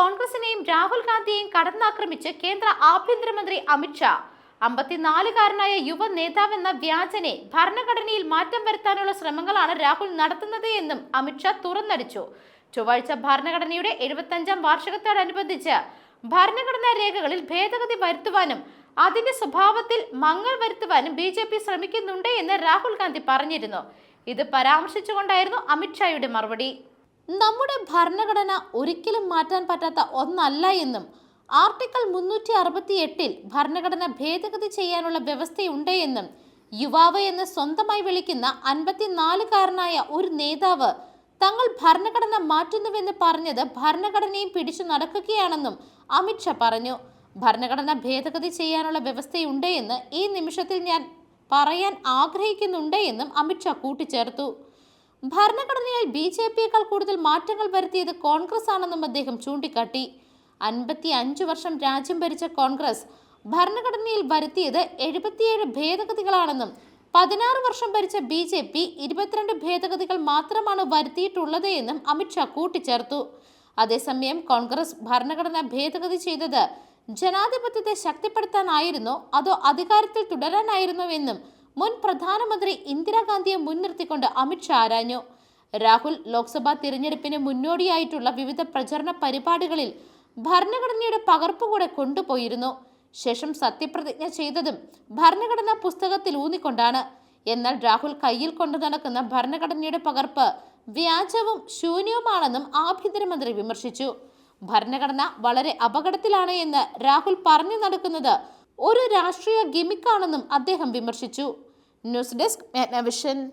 കോൺഗ്രസിനെയും രാഹുൽ ഗാന്ധിയെയും കടന്നാക്രമിച്ച് കേന്ദ്ര ആഭ്യന്തരമന്ത്രി അമിത്ഷാ അമ്പത്തിനാലുകാരനായ യുവ നേതാവെന്ന വ്യാജനെ ഭരണഘടനയിൽ മാറ്റം വരുത്താനുള്ള ശ്രമങ്ങളാണ് രാഹുൽ നടത്തുന്നത് എന്നും അമിത്ഷാ തുറന്നടിച്ചു. ചൊവ്വാഴ്ച ഭരണഘടനയുടെ എഴുപത്തഞ്ചാം വാർഷികത്തോടനുബന്ധിച്ച് ഭരണഘടനാ രേഖകളിൽ ഭേദഗതി വരുത്തുവാനും അതിന്റെ സ്വഭാവത്തിൽ മങ്ങൽ വരുത്തുവാനും ബി ജെ പി ശ്രമിക്കുന്നുണ്ട് എന്ന് രാഹുൽ ഗാന്ധി പറഞ്ഞിരുന്നു. ഇത് പരാമർശിച്ചുകൊണ്ടായിരുന്നു അമിത്ഷായുടെ മറുപടി. നമ്മുടെ ഭരണഘടന ഒരിക്കലും മാറ്റാൻ പറ്റാത്ത ഒന്നല്ല എന്നും ആർട്ടിക്കിൾ മുന്നൂറ്റി അറുപത്തി എട്ടിൽ ഭരണഘടന ഭേദഗതി ചെയ്യാനുള്ള വ്യവസ്ഥയുണ്ട് എന്നും യുവാവ് എന്ന് സ്വന്തമായി വിളിക്കുന്ന അൻപത്തിനാലുകാരനായ ഒരു നേതാവ് തങ്ങൾ ഭരണഘടന മാറ്റുന്നുവെന്ന് പറഞ്ഞത് ഭരണഘടനയും പിടിച്ചു നടക്കുകയാണെന്നും അമിത്ഷാ പറഞ്ഞു. ഭരണഘടന ഭേദഗതി ചെയ്യാനുള്ള വ്യവസ്ഥയുണ്ട് എന്ന് ഈ നിമിഷത്തിൽ ഞാൻ പറയാൻ ആഗ്രഹിക്കുന്നുണ്ട് എന്നും അമിത്ഷാ കൂട്ടിച്ചേർത്തു. ഭരണഘടനയിൽ ബി ജെ പിയേക്കാൾ കൂടുതൽ മാറ്റങ്ങൾ വരുത്തിയത് കോൺഗ്രസ് ആണെന്നും അദ്ദേഹം ചൂണ്ടിക്കാട്ടി. അൻപത്തി അഞ്ചു വർഷം രാജ്യം ഭരിച്ച കോൺഗ്രസ് ഭരണഘടനയിൽ വരുത്തിയത് എഴുപത്തിയേഴ് ഭേദഗതികളാണെന്നും പതിനാറ് വർഷം ഭരിച്ച ബി ജെ പി ഇരുപത്തിരണ്ട് ഭേദഗതികൾ മാത്രമാണ് വരുത്തിയിട്ടുള്ളത് എന്നും അമിത്ഷാ കൂട്ടിച്ചേർത്തു. അതേസമയം കോൺഗ്രസ് ഭരണഘടന ഭേദഗതി ചെയ്തത് ജനാധിപത്യത്തെ ശക്തിപ്പെടുത്താനായിരുന്നോ അതോ അധികാരത്തിൽ തുടരാനായിരുന്നോ എന്നും മുൻ പ്രധാനമന്ത്രി ഇന്ദിരാഗാന്ധിയെ മുൻനിർത്തിക്കൊണ്ട് അമിത്ഷാ ആരാഞ്ഞു. രാഹുൽ ലോക്സഭാ തിരഞ്ഞെടുപ്പിന് മുന്നോടിയായിട്ടുള്ള വിവിധ പ്രചരണ പരിപാടികളിൽ ഭരണഘടനയുടെ പകർപ്പ് കൂടെ കൊണ്ടുപോയിരുന്നു. ശേഷം സത്യപ്രതിജ്ഞ ചെയ്തതും ഭരണഘടനാ പുസ്തകത്തിൽ ഊന്നിക്കൊണ്ടാണ്. എന്നാൽ രാഹുൽ കയ്യിൽ കൊണ്ടു നടക്കുന്ന ഭരണഘടനയുടെ പകർപ്പ് വ്യാജവും ശൂന്യവുമാണെന്നും ആഭ്യന്തരമന്ത്രി വിമർശിച്ചു. ഭരണഘടന വളരെ അപകടത്തിലാണ് എന്ന് രാഹുൽ പറഞ്ഞു നടക്കുന്നത് ഒരു രാഷ്ട്രീയ ഗിമിക്കാണെന്നും അദ്ദേഹം വിമർശിച്ചു. News desk മെഗ്നവിഷൻ